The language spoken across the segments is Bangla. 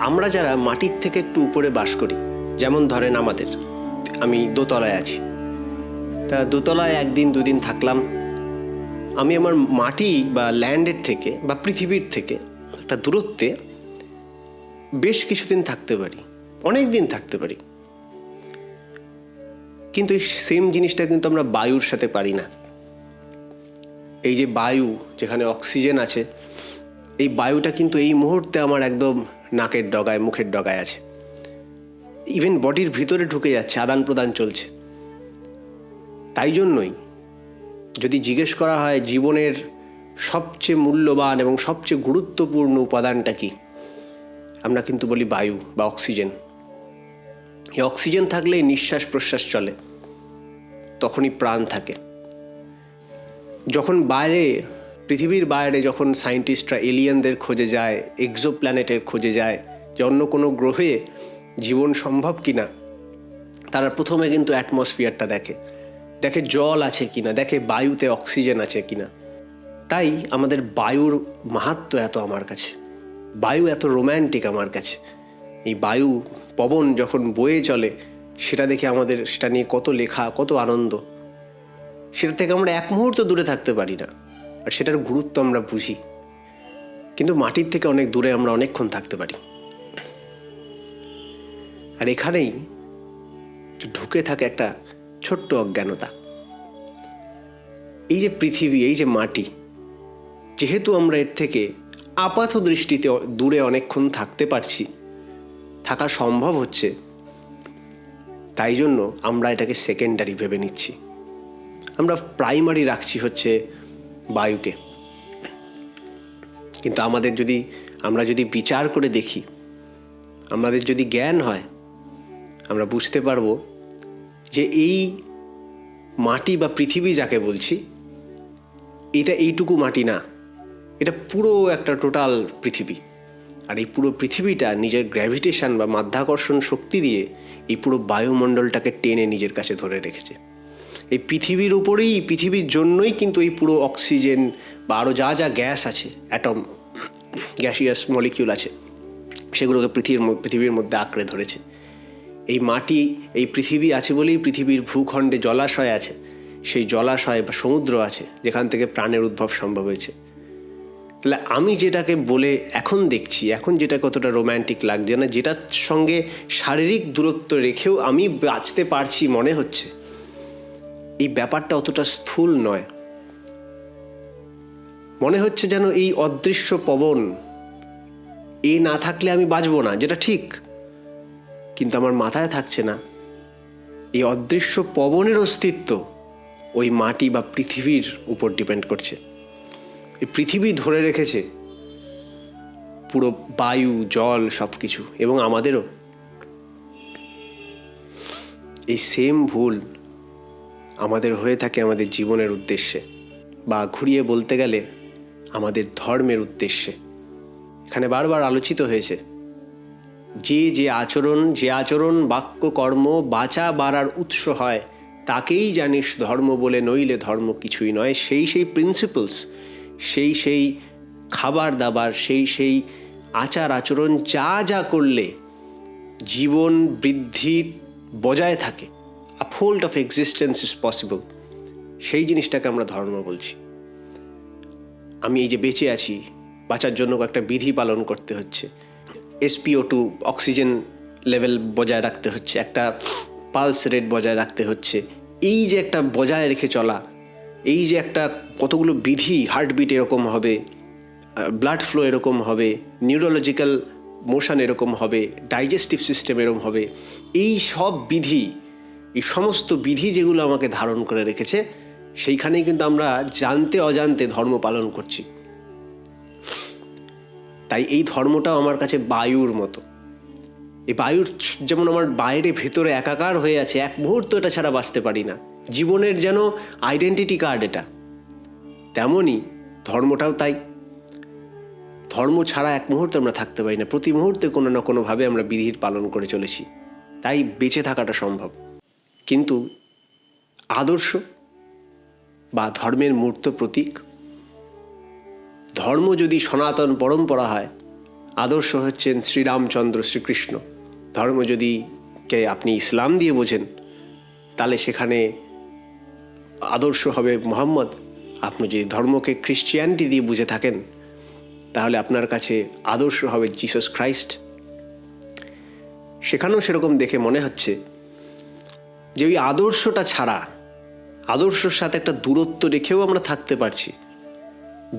আমরা যারা মাটির থেকে একটু উপরে বাস করি, যেমন ধরেন আমাদের, আমি দোতলায় আছি। তা দোতলায় একদিন, দুদিন থাকলাম। আমি আমার মাটি বা ল্যান্ডের থেকে বা পৃথিবীর থেকে একটা দূরত্বে বেশ কিছুদিন থাকতে পারি, অনেক দিন থাকতে পারি। কিন্তু এই সেম জিনিসটা কিন্তু আমরা বায়ুর সাথে পারি না। এই যে বায়ু, যেখানে অক্সিজেন আছে এই বায়ুটা কিন্তু এই মুহূর্তে আমার একদম নাকের ডগায়, মুখের ডগায় আছে। ইভেন বডির ভিতরে ঢুকে যাচ্ছে, আদান প্রদান চলছে। তাই জন্যই যদি জিজ্ঞেস করা হয় জীবনের সবচেয়ে মূল্যবান এবং সবচেয়ে গুরুত্বপূর্ণ উপাদানটা কি, আমরা কিন্তু বলি বায়ু বা অক্সিজেন। এই অক্সিজেন থাকলেই নিঃশ্বাস প্রশ্বাস চলে, তখনই প্রাণ থাকে। যখন বাইরে পৃথিবীর বাইরে যখন সায়েন্টিস্টরা এলিয়েনদের খোঁজে যায় এক্সো প্ল্যানেটের খোঁজে যায়, যে অন্য কোনো গ্রহে জীবন সম্ভব কি না তারা প্রথমে কিন্তু অ্যাটমসফিয়ারটা দেখে। দেখে জল আছে কি না দেখে বায়ুতে অক্সিজেন আছে কি না তাই আমাদের বায়ুর মাহাত্ম এত আমার কাছে। বায়ু এত রোম্যান্টিক আমার কাছে। এই বায়ু পবন যখন বয়ে চলে, সেটা দেখে আমাদের, সেটা নিয়ে কত লেখা, কত আনন্দ। সেটা থেকে আমরা এক মুহূর্ত দূরে থাকতে পারি না। আর সেটার গুরুত্ব আমরা বুঝি। কিন্তু মাটির থেকে অনেক দূরে আমরা অনেকক্ষণ থাকতে পারি। আর এখানেই ঢুকে থাকে একটা ছোট্ট অজ্ঞানতা। এই যে পৃথিবী, এই যে মাটি, যেহেতু আমরা এর থেকে আপাত দৃষ্টিতে দূরে অনেকক্ষণ থাকতে পারছি, থাকা সম্ভব হচ্ছে, তাই জন্য আমরা এটাকে সেকেন্ডারি ভেবে নিচ্ছি। আমরা প্রাইমারি রাখছি হচ্ছে বায়ুকে। কিন্তু আমাদের যদি, আমরা যদি বিচার করে দেখি, আমাদের যদি জ্ঞান হয়, আমরা বুঝতে পারব যে এই মাটি বা পৃথিবী যাকে বলছি, এটা এইটুকু মাটি না, এটা পুরো একটা টোটাল পৃথিবী। আর এই পুরো পৃথিবীটা নিজের গ্র্যাভিটেশন বা মাধ্যাকর্ষণ শক্তি দিয়ে এই পুরো বায়ুমণ্ডলটাকে টেনে নিজের কাছে ধরে রেখেছে। এই পৃথিবীর উপরেই, পৃথিবীর জন্যই কিন্তু এই পুরো অক্সিজেন বা আরও যা যা গ্যাস আছে, অ্যাটম, গ্যাসিয়াস মলিকিউল আছে, সেগুলোকে পৃথিবীর পৃথিবীর মধ্যে আঁকড়ে ধরেছে। এই মাটি, এই পৃথিবী আছে বলেই পৃথিবীর ভূখণ্ডে জলাশয় আছে, সেই জলাশয় বা সমুদ্র আছে, যেখান থেকে প্রাণের উদ্ভব সম্ভব হয়েছে। তাহলে আমি যেটাকে বলে এখন দেখছি, এখন যেটা কতটা রোম্যান্টিক লাগছে না, যেটার সঙ্গে শারীরিক দূরত্ব রেখেও আমি বাঁচতে পারছি মনে হচ্ছে। এই ব্যাপারটা অতটা স্থূল নয়। মনে হচ্ছে যেন এই অদৃশ্য পবন এ না থাকলে আমি বাঁচবো না, যেটা ঠিক। কিন্তু আমার মাথায় থাকছে না। এই অদৃশ্য পবনের অস্তিত্ব ওই মাটি বা পৃথিবীর উপর ডিপেন্ড করছে। এই পৃথিবী ধরে রেখেছে। পুরো বায়ু, জল সব কিছু এবং আমাদেরও। এই সেম ভুল আমাদের হয়ে থাকে আমাদের জীবনের উদ্দেশ্যে বা ঘুরিয়ে বলতে গেলে আমাদের ধর্মের উদ্দেশ্যে। এখানে বারবার আলোচিত হয়েছে, যে যে আচরণ যে আচরণ বাক্য, কর্ম বাঁচা বাড়ার উৎস হয়, তাকেই জানিস ধর্ম বলে নইলে ধর্ম কিছুই নয়। সেই সেই প্রিন্সিপালস সেই সেই খাবার দাবার, সেই সেই আচার আচরণ যা যা করলে জীবন বৃদ্ধি বজায় থাকে। A fold of existence is possible সেই জিনিসটাকে আমরা ধর্ম বলছি। আমি এই যে বেঁচে আছি, বাঁচার জন্য একটা বিধি পালন করতে হচ্ছে। এসপিও টু অক্সিজেন লেভেল বজায় রাখতে হচ্ছে, একটা পালস রেট বজায় রাখতে হচ্ছে। এই যে একটা বজায় রেখে চলা, এই যে একটা কতগুলো বিধি হার্টবিট এরকম হবে ব্লাড ফ্লো এরকম হবে নিউরোলজিক্যাল মোশন এরকম হবে ডাইজেস্টিভ সিস্টেম এরকম হবে, এই সব বিধি এই সমস্ত বিধি যেগুলো আমাকে ধারণ করে রেখেছে, সেইখানেই কিন্তু আমরা জানতে অজান্তে ধর্ম পালন করছি। তাই এই ধর্মটাও আমার কাছে বায়ুর মতো। এই বায়ুর যেমন আমার বাইরে ভেতরে একাকার হয়ে আছে, এক মুহূর্ত এটা ছাড়া বাঁচতে পারি না। জীবনের যেন আইডেন্টিটি কার্ড এটা। তেমনই ধর্মটাও তাই। ধর্ম ছাড়া এক মুহূর্তে আমরা থাকতে পারি না। প্রতি মুহূর্তে কোনো না কোনোভাবে আমরা বিধির পালন করে চলেছি। তাই বেঁচে থাকাটা সম্ভব। কিন্তু আদর্শ বা ধর্মের মূর্ত প্রতীক? ধর্ম যদি সনাতন পরম্পরা হয়, আদর্শ হচ্ছেন শ্রীরামচন্দ্র শ্রীকৃষ্ণ। ধর্ম যদি কে আপনি ইসলাম দিয়ে বোঝেন, তাহলে সেখানে আদর্শ হবে মোহাম্মদ। আপনি যদি ধর্মকে খ্রিশ্চিয়ানিটি দিয়ে বুঝে থাকেন, তাহলে আপনার কাছে আদর্শ হবে জিসাস ক্রাইস্ট। সেখানেও সেরকম দেখে মনে হচ্ছে যে ওই আদর্শটা ছাড়া, আদর্শর সাথে একটা দূরত্ব রেখেও আমরা থাকতে পারছি।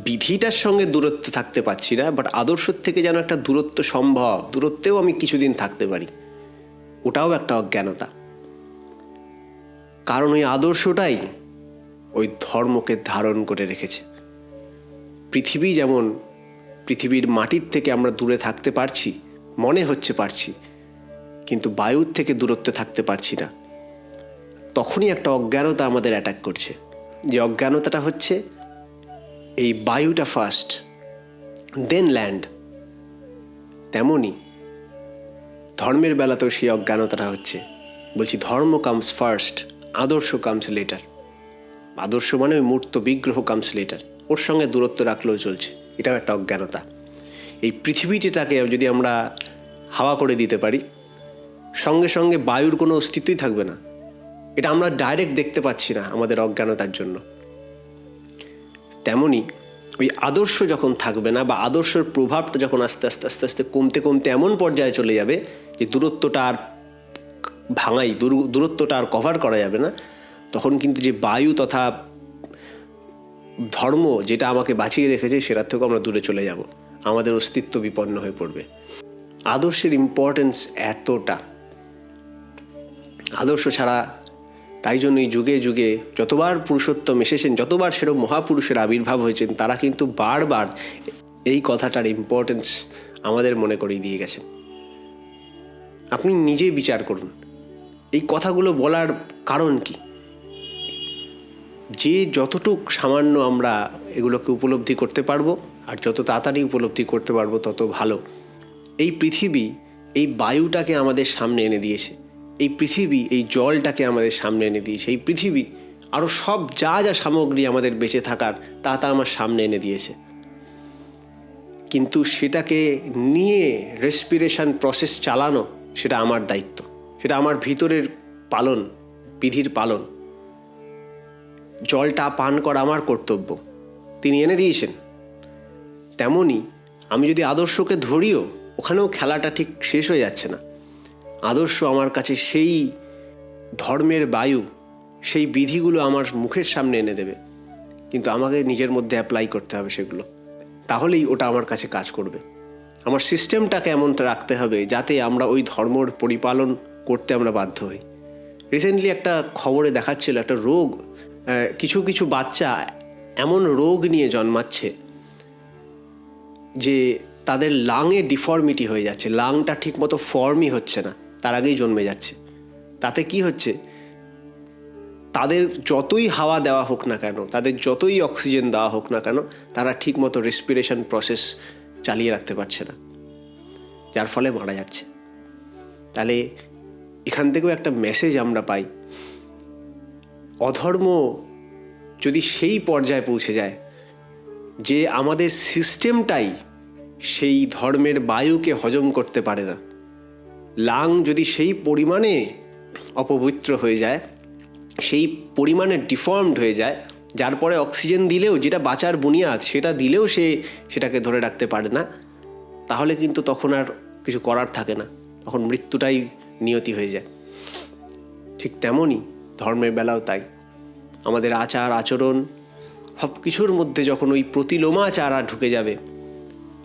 বিধিটার সঙ্গে দূরত্ব থাকতে পারছি না বাট আদর্শর থেকে যেন একটা দূরত্ব সম্ভব, দূরত্বেও আমি কিছুদিন থাকতে পারি। ওটাও একটা অজ্ঞানতা। কারণ ওই আদর্শটাই ওই ধর্মকে ধারণ করে রেখেছে। পৃথিবী যেমন পৃথিবীর মাটির থেকে আমরা দূরে থাকতে পারছি, মনে হচ্ছে পারছি, কিন্তু বায়ুর থেকে দূরত্বে থাকতে পারছি না। তখনই একটা অজ্ঞানতা আমাদের অ্যাটাক করছে। যে অজ্ঞানতাটা হচ্ছে এই বায়ুটা ফার্স্ট দেন ল্যান্ড তেমনই ধর্মের বেলাতেও সেই অজ্ঞানতাটা হচ্ছে। বলছি ধর্ম কামস ফার্স্ট আদর্শ কামস লেটার আদর্শ মানে ওই মূর্ত বিগ্রহ কামস লেটার ওর সঙ্গে দূরত্ব রাখলেও চলছে। এটাও একটা অজ্ঞানতা। এই পৃথিবীটিটাকে যদি আমরা হাওয়া করে দিতে পারি, সঙ্গে সঙ্গে বায়ুর কোনো অস্তিত্বই থাকবে না। এটা আমরা ডাইরেক্ট দেখতে পাচ্ছি না আমাদের অজ্ঞানতার জন্য। তেমনি ওই আদর্শ যখন থাকবে না বা আদর্শের প্রভাবটা যখন আস্তে আস্তে আস্তে আস্তে কমতে কমতে এমন পর্যায়ে চলে যাবে যে দূরত্বটা আর ভাঙাই, দূর- দূরত্বটা আর কভার করা যাবে না, তখন কিন্তু যে বায়ু তথা ধর্ম যেটা আমাকে বাঁচিয়ে রেখেছে সেটার থেকেও আমরা দূরে চলে যাব। আমাদের অস্তিত্ব বিপন্ন হয়ে পড়বে। আদর্শের ইম্পর্টেন্স এতটা। আদর্শ ছাড়া তাই জন্যই যুগে যুগে যতবার পুরুষোত্তম এসেছেন, যতবার সেরকম মহাপুরুষের আবির্ভাব হয়েছেন, তারা কিন্তু বারবার এই কথাটার ইম্পর্টেন্স আমাদের মনে করিয়ে দিয়ে গেছেন। আপনি নিজেই বিচার করুন, এই কথাগুলো বলার কারণ কি? যে যতটুক সামান্য আমরা এগুলোকে উপলব্ধি করতে পারব, আর যত তাড়াতাড়ি উপলব্ধি করতে পারব, তত ভালো। এই পৃথিবী এই বায়ুটাকে আমাদের সামনে এনে দিয়েছে। এই পৃথিবী, এই জলটাকে আমাদের সামনে এনে দিয়েছে। এই পৃথিবী আরও সব যা যা সামগ্রী আমাদের বেঁচে থাকার, তা তা আমার সামনে এনে দিয়েছে। কিন্তু সেটাকে নিয়ে রেসপিরেশন প্রসেস চালানো, সেটা আমার দায়িত্ব। সেটা আমার ভিতরের পালন, বিধির পালন। জলটা পান করা আমার কর্তব্য। তিনি এনে দিয়েছেন। তেমনি আমি যদি আদর্শকে ধরিও, ওখানেও খেলাটা ঠিক শেষ হয়ে যাচ্ছে না। আদর্শ আমার কাছে সেই ধর্মের বায়ু, সেই বিধিগুলো আমার মুখের সামনে এনে দেবে। কিন্তু আমাকে নিজের মধ্যে অ্যাপ্লাই করতে হবে সেগুলো। তাহলেই ওটা আমার কাছে কাজ করবে। আমার সিস্টেমটাকে এমন রাখতে হবে যাতে আমরা ওই ধর্মর পরিপালন করতে আমরা বাধ্য হই। রিসেন্টলি একটা খবরে দেখাচ্ছিল, একটা রোগ কিছু কিছু বাচ্চা এমন রোগ নিয়ে জন্মাচ্ছে যে তাদের লাংয়ে ডিফর্মিটি হয়ে যাচ্ছে। লাংটা ঠিকমতো ফর্মই হচ্ছে না। তার আগেই জন্মে যাচ্ছে। তাতে কি হচ্ছে? তাদের যতই হাওয়া দেওয়া হোক না কেন, তাদের যতই অক্সিজেন দেওয়া হোক না কেন, তারা ঠিকমতো রেসপিরেশন প্রসেস চালিয়ে রাখতে পারছে না। যার ফলে মারা যাচ্ছে। তাহলে এখান থেকেও একটা মেসেজ আমরা পাই। অধর্ম যদি সেই পর্যায়ে পৌঁছে যায়, যে আমাদের সিস্টেমটাই সেই ধর্মের বায়ুকে হজম করতে পারে না লাং যদি সেই পরিমাণে অপবিত্র হয়ে যায়, সেই পরিমাণে ডিফর্মড হয়ে যায়, যার পরে অক্সিজেন দিলেও, যেটা বাঁচার বুনিয়াদ, সেটা দিলেও সে সেটাকে ধরে রাখতে পারে না, তাহলে কিন্তু তখন আর কিছু করার থাকে না। তখন মৃত্যুটাই নিয়তি হয়ে যায়। ঠিক তেমনই ধর্মের বেলাও তাই। আমাদের আচার, আচরণ সব কিছুর মধ্যে যখন ওই প্রতিলোমাচারা ঢুকে যাবে,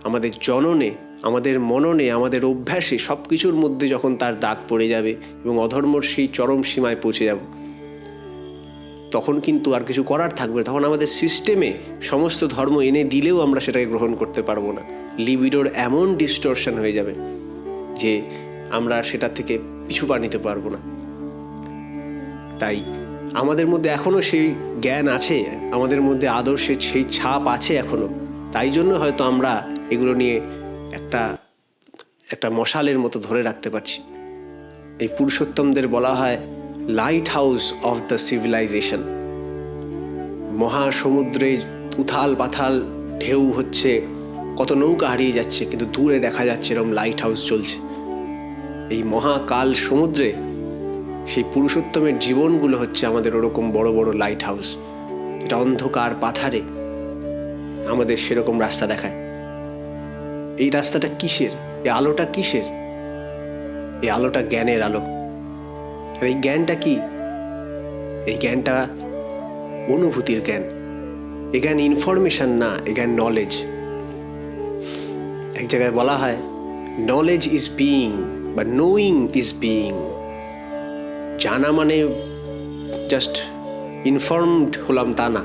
আমাদের জননে আমাদের মননে, আমাদের অভ্যাসে সব কিছুর মধ্যে যখন তার দাগ পড়ে যাবে এবং অধর্মর সেই চরম সীমায় পৌঁছে যাব, তখন কিন্তু আর কিছু করার থাকবে। তখন আমাদের সিস্টেমে সমস্ত ধর্ম এনে দিলেও আমরা সেটাকে গ্রহণ করতে পারব না। লিবিডোর এমন ডিস্টরশন হয়ে যাবে যে আমরা সেটা থেকে পিছু পা নিতে পারব না। তাই আমাদের মধ্যে এখনও সেই জ্ঞান আছে, আমাদের মধ্যে আদর্শের সেই ছাপ আছে এখনও তাই জন্য হয়তো আমরা এগুলো নিয়ে একটা একটা মশালের মতো ধরে রাখতে পারছি। এই পুরুষোত্তমদের বলা হয় light house of the civilization মহাসমুদ্রে উথাল পাথাল ঢেউ হচ্ছে, কত নৌকা হারিয়ে যাচ্ছে, কিন্তু দূরে দেখা যাচ্ছে এরকম লাইট হাউস চলছে। এই মহাকাল সমুদ্রে সেই পুরুষোত্তমের জীবনগুলো হচ্ছে আমাদের ওরকম বড় বড় লাইট হাউস এটা অন্ধকার পাথারে আমাদের সেরকম রাস্তা দেখায়। এই রাস্তাটা কিসের? এই আলোটা কিসের? এই আলোটা জ্ঞানের আলো। আর এই জ্ঞানটা কি? এই জ্ঞানটা অনুভূতির জ্ঞান। এ জ্ঞান ইনফরমেশন না এ জ্ঞান নলেজ এক জায়গায় বলা হয় নলেজ ইজ বিইং বা নোয়িং ইজ বিইং জানা মানে জাস্ট ইনফর্মড হলাম তা না।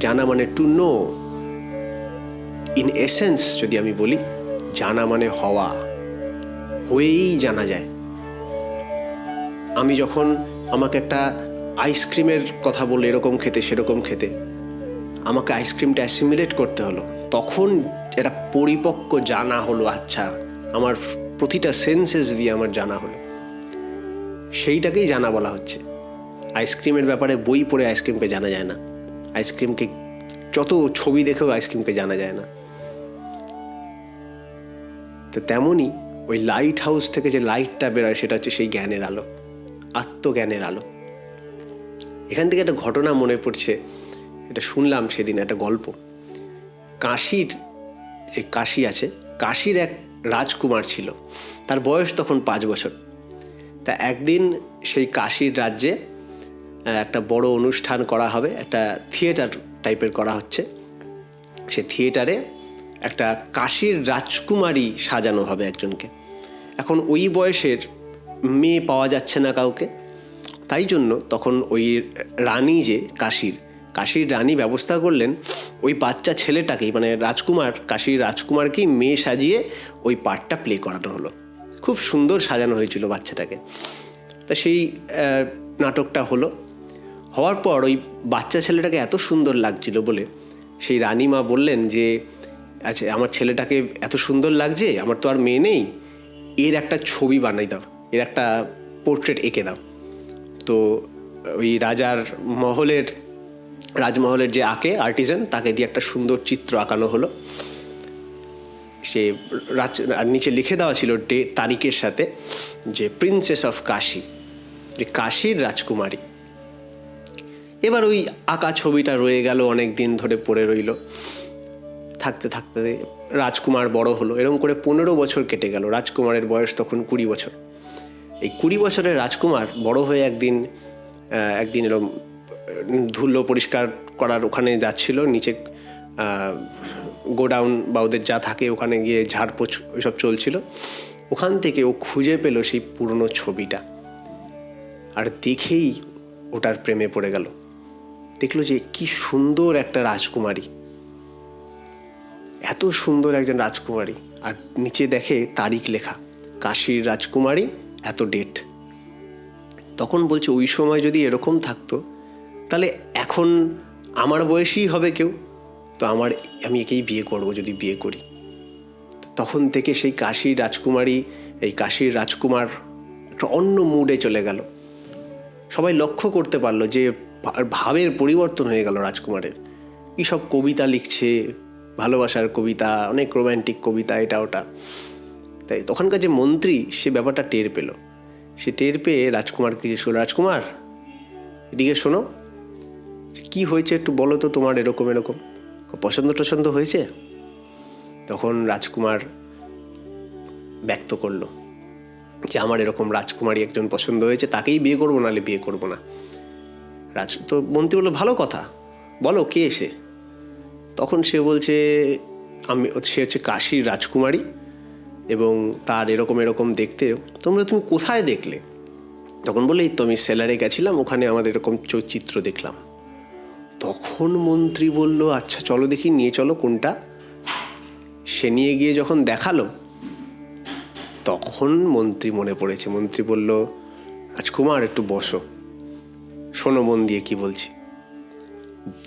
জানা মানে টু নো ইন এসেন্স যদি আমি বলি জানা মানে হওয়া হয়েই জানা যায়। আমি যখন আমাকে একটা আইসক্রিমের কথা বলল, এরকম খেতে, সেরকম খেতে, আমাকে আইসক্রিমটা অ্যাসিমিলেট করতে হলো। তখন এটা পরিপক্ক জানা হলো আচ্ছা আমার প্রতিটা সেন্সেস দিয়ে আমার জানা হলো। সেইটাকেই জানা বলা হচ্ছে। আইসক্রিমের ব্যাপারে বই পড়ে আইসক্রিমকে জানা যায় না। আইসক্রিমকে যত ছবি দেখেও আইসক্রিমকে জানা যায় না। তো তেমনই ওই লাইট হাউস থেকে যে লাইটটা বেরোয়, সেটা হচ্ছে সেই জ্ঞানের আলো, আত্মজ্ঞানের আলো। এখান থেকে একটা ঘটনা মনে পড়ছে, এটা শুনলাম সেদিন একটা গল্প। কাশির যে কাশি আছে, কাশির এক রাজকুমার ছিল, তার বয়স তখন পাঁচ বছর। তা একদিন সেই কাশির রাজ্যে একটা বড় অনুষ্ঠান করা হবে, একটা থিয়েটার টাইপের করা হচ্ছে। সে থিয়েটারে একটা কাশির রাজকুমারী সাজানো হবে একজনকে। এখন ওই বয়সের মেয়ে পাওয়া যাচ্ছে না কাউকে। তাই জন্য তখন ওই রানী যে কাশির কাশির রানী ব্যবস্থা করলেন ওই বাচ্চা ছেলেটাকেই মানে রাজকুমার, কাশির রাজকুমারকেই মেয়ে সাজিয়ে ওই পার্টটা প্লে করানো হলো। খুব সুন্দর সাজানো হয়েছিল বাচ্চাটাকে। তা সেই নাটকটা হলো। হওয়ার পর ওই বাচ্চা ছেলেটাকে এত সুন্দর লাগছিল বলে সেই রানীমা বললেন যে আচ্ছা আমার ছেলেটাকে এত সুন্দর লাগছে, আমার তো আর মেয়ে নেই, এর একটা ছবি বানাই দাও, এর একটা পোর্ট্রেট এঁকে দাও। তো ওই রাজার মহলের, রাজমহলের যে আঁকে, আর্টিজান, তাকে দিয়ে একটা সুন্দর চিত্র আঁকানো হলো। সে রাজ নিচে লিখে দেওয়া ছিল ডে, তারিখের সাথে, যে প্রিন্সেস অফ কাশি যে কাশির রাজকুমারী। এবার ওই আঁকা ছবিটা রয়ে গেল, অনেক দিন ধরে পড়ে রইল। থাকতে থাকতে রাজকুমার বড় হলো। এরকম করে পনেরো বছর কেটে গেল। রাজকুমারের বয়স তখন কুড়ি বছর। এই কুড়ি বছরের রাজকুমার বড় হয়ে একদিন একদিন এরকম ধুলো পরিষ্কার করার ওখানে যাচ্ছিল। নিচে গোডাউন বা ওদের যা থাকে ওখানে গিয়ে ঝাড়পোছ ওইসব চলছিল। ওখান থেকে ও খুঁজে পেল সেই পুরনো ছবিটা। আর দেখেই ওটার প্রেমে পড়ে গেল। দেখল যে কি সুন্দর একটা রাজকুমারী। এত সুন্দর একজন রাজকুমারী। আর নিচে দেখে তারিখ লেখা। কাশীর রাজকুমারী, এত ডেট তখন বলছে, ওই সময় যদি এরকম থাকতো, তাহলে এখন আমার বয়সী হবে কেউ। তো আমার, আমি একেই বিয়ে করব যদি বিয়ে করি। তখন থেকে সেই কাশীর রাজকুমারী, এই কাশীর রাজকুমার একটা অন্য মুডে চলে গেল। সবাই লক্ষ্য করতে পারল যে, ভাবের পরিবর্তন হয়ে গেল রাজকুমারের। কী সব কবিতা লিখছে ভালোবাসার কবিতা, অনেক রোম্যান্টিক কবিতা এটা ওটা। তাই তখনকার যে মন্ত্রী, সে ব্যাপারটা টের পেল। সে টের পেয়ে রাজকুমারকে জিজ্ঞেস করল, রাজকুমার, এদিকে শোনো, কি হয়েছে একটু বলো তো তোমার এরকম এরকম। পছন্দ টছন্দ হয়েছে? তখন রাজকুমার ব্যক্ত করল যে, আমার এরকম রাজকুমারী একজন পছন্দ হয়েছে, তাকেই বিয়ে করব, নাহলে বিয়ে করব না। রাজ, তো মন্ত্রী বলল, ভালো কথা, বলো কে এসে তখন সে বলছে, আমি, সে হচ্ছে কাশীর রাজকুমারী এবং তার এরকম এরকম দেখতে, তোমরা তুমি কোথায় দেখলে? তখন বলে, "এই তো আমি সেলারে গেছিলাম, ওখানে আমাদের এরকম চিত্র দেখলাম। তখন মন্ত্রী বলল আচ্ছা চলো দেখি, নিয়ে চলো কোনটা? সে নিয়ে গিয়ে যখন দেখাল, তখন মন্ত্রী মনে পড়েছে। মন্ত্রী বলল, রাজকুমার, একটু বসো। শোনো মন দিয়ে কি বলছি।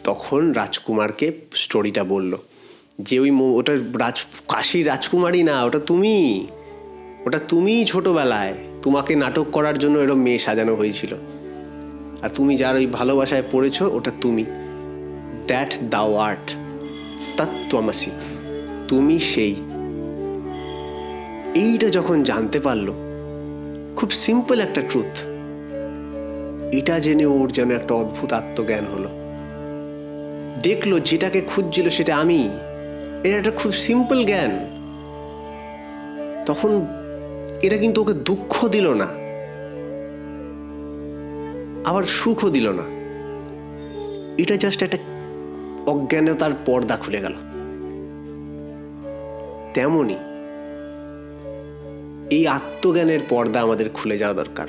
তখন রাজকুমারকে স্টোরিটা বলল যে ওই ওটা রাজ কাশী রাজকুমারী না, ওটা তুমি। ওটা তুমিই ছোটবেলায় তোমাকে নাটক করার জন্য এরকম মেয়ে সাজানো হয়েছিল। আর তুমি যার ওই ভালোবাসায় পড়েছো, ওটা তুমি। দ্যাট দাও আর্ট তত্ত্বমাসি তুমি সেই। এইটা যখন জানতে পারল, খুব সিম্পল একটা ট্রুথ এটা জেনে ওর যেন একটা অদ্ভুত আত্মজ্ঞান হলো। দেখল যেটাকে খুঁজছিল সেটা আমি। এটা একটা খুব সিম্পল জ্ঞান। তখন এটা কিন্তু ওকে দুঃখ দিল না। আবার সুখও দিল না। এটা জাস্ট একটা অজ্ঞানতার পর্দা খুলে গেল। তেমনই এই আত্মজ্ঞানের পর্দা আমাদের খুলে যাওয়া দরকার।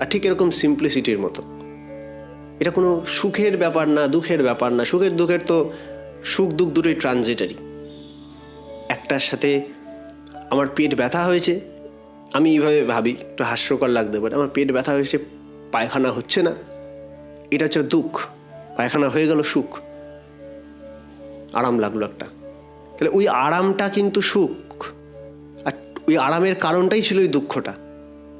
আর ঠিক এরকম সিম্পলিসিটির মতো। এটা কোনো সুখের ব্যাপার না, দুঃখের ব্যাপার না। সুখের দুঃখের তো সুখ দুঃখ দুটোই ট্রানজিটারি একটার সাথে আমার পেট ব্যথা হয়েছে, আমি এইভাবে ভাবি, একটু হাস্যকর লাগতে পারে। আমার পেট ব্যথা হয়েছে, পায়খানা হচ্ছে না। এটা হচ্ছে দুঃখ। পায়খানা হয়ে গেল, সুখ। আরাম লাগল একটা। তাহলে ওই আরামটা কিন্তু সুখ। আর ওই আরামের কারণটাই ছিল ওই দুঃখটা,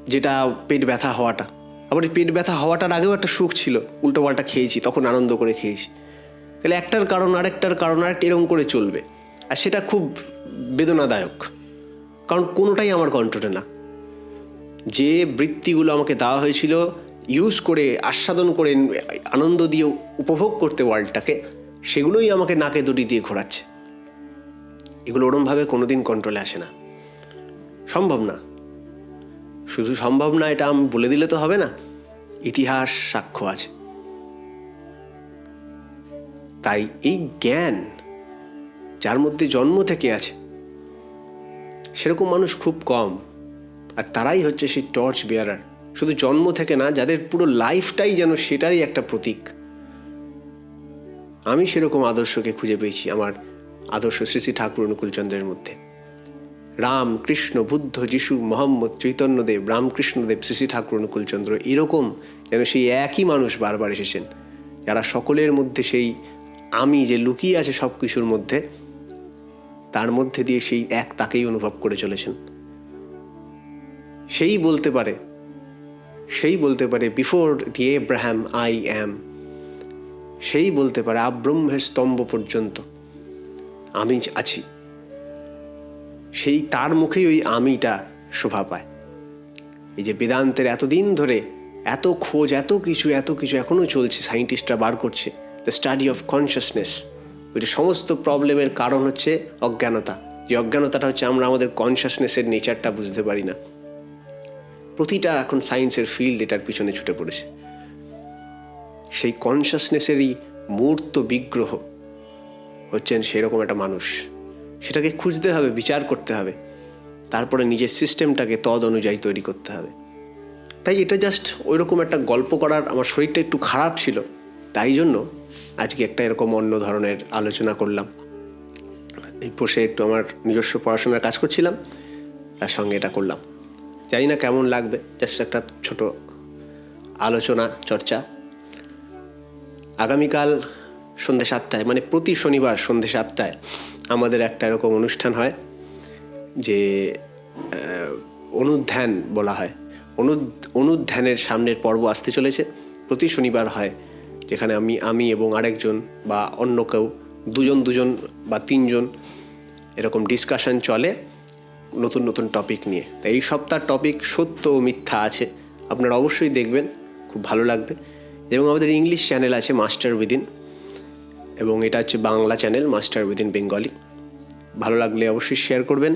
যেটা পেট ব্যথা হওয়াটা। এই পেট ব্যথা হওয়াটার আগেও একটা সুখ ছিল। উল্টো পাল্টা খেয়েছি, তখন আনন্দ করে খেয়েছি। তাহলে একটার কারণ, আরেকটার কারণ, আরেকটা এরকম করে চলবে। আর সেটা খুব বেদনাদায়ক। কারণ কোনোটাই আমার কন্ট্রোলে না। যে বৃত্তিগুলো আমাকে দেওয়া হয়েছিল ইউজ করে, আস্বাদন করে, আনন্দ দিয়ে উপভোগ করতে ওয়ার্ল্ডটাকে সেগুলোই আমাকে নাকে দুটি দিয়ে ঘোরাচ্ছে। এগুলো ওরমভাবে কোনোদিন কন্ট্রোলে আসে না। সম্ভব না। শুধু সম্ভব না, এটা আমি বলে দিলে তো হবে না। ইতিহাস সাক্ষ্য আছে। তাই এই জ্ঞান যার মধ্যে জন্ম থেকে আছে, সেরকম মানুষ খুব কম। আর তারাই হচ্ছে সেই টর্চ বেয়ারার শুধু জন্ম থেকে না, যাদের পুরো লাইফটাই যেন সেটারই একটা প্রতীক। আমি সেরকম আদর্শকে খুঁজে পেয়েছি আমার আদর্শ শ্রী শ্রী ঠাকুর অনুকূলচন্দ্রের মধ্যে। রাম কৃষ্ণ বুদ্ধ যিশু মোহাম্মদ চৈতন্যদেব, রামকৃষ্ণদেব শ্রী ঠাকুর অনুকূলচন্দ্র এরকম যেন সেই একই মানুষ বারবার এসেছেন। যারা সকলের মধ্যে সেই আমি যে লুকিয়ে আছে সব কিছুর মধ্যে, তার মধ্যে দিয়ে সেই এক তাকেই অনুভব করে চলেছেন। সেই বলতে পারে, সেই বলতে পারে before the Abraham I am সেই বলতে পারে আব্রহ্মের স্তম্ভ পর্যন্ত আমি আছি। সেই তার মুখেই ওই আমিটা শোভা পায়। এই যে বেদান্তের এতদিন ধরে এত খোঁজ, এত কিছু এত কিছু এখনও চলছে, সায়েন্টিস্টরা বার করছে দ্য স্টাডি অফ কনসিয়াসনেস বলছে সমস্ত প্রবলেমের কারণ হচ্ছে অজ্ঞানতা। যে অজ্ঞানতাটা হচ্ছে আমরা আমাদের কনসিয়াসনেসের নেচারটা বুঝতে পারি না। প্রতিটা এখন সায়েন্সের ফিল্ড এটার পিছনে ছুটে পড়েছে। সেই কনসিয়াসনেসেরই মূর্ত বিগ্রহ হচ্ছেন সেরকম একটা মানুষ। সেটাকে খুঁজতে হবে, বিচার করতে হবে। তারপরে নিজের সিস্টেমটাকে তদ অনুযায়ী তৈরি করতে হবে। তাই এটা জাস্ট ওই রকম একটা গল্প করার আমার শরীরটা একটু খারাপ ছিল। তাই জন্য আজকে একটা এরকম অন্য ধরনের আলোচনা করলাম। এই বসে একটু আমার নিজস্ব পড়াশোনার কাজ করছিলাম, তার সঙ্গে এটা করলাম। জানি না কেমন লাগবে জাস্ট একটা ছোট আলোচনা, চর্চা। আগামীকাল সন্ধ্যে সাতটায় মানে প্রতি শনিবার সন্ধ্যে সাতটায় আমাদের একটা এরকম অনুষ্ঠান হয় যে অনুধ্যান বলা হয়। অনু অনুধ্যানের সামনের পর্ব আসতে চলেছে। প্রতি শনিবার হয় যেখানে আমি আমি এবং আরেকজন বা অন্য কেউ, দুজন দুজন বা তিনজন এরকম ডিসকাশন চলে নতুন নতুন টপিক নিয়ে। তাই এই সপ্তাহ টপিক সত্য ও মিথ্যা আছে। আপনারা অবশ্যই দেখবেন, খুব ভালো লাগবে। এবং আমাদের ইংলিশ চ্যানেল আছে মাস্টার উইদিন এবং এটা হচ্ছে Bangla channel Master Within Bengali. ভালো লাগলে অবশ্যই শেয়ার করবেন।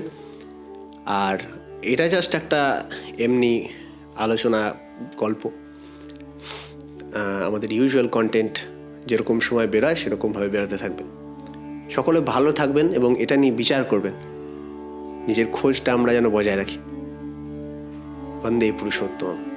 আর এটা জাস্ট একটা এমনি আলোচনা গল্প। আমাদের ইউজুয়াল কন্টেন্ট যেরকম সময় বেরোয়, সেরকমভাবে বেরোতে থাকবে সকলে ভালো থাকবেন এবং এটা নিয়ে বিচার করবেন। নিজের খোঁজটা আমরা যেন বজায় রাখি। বন্দে পুরুষোত্তম।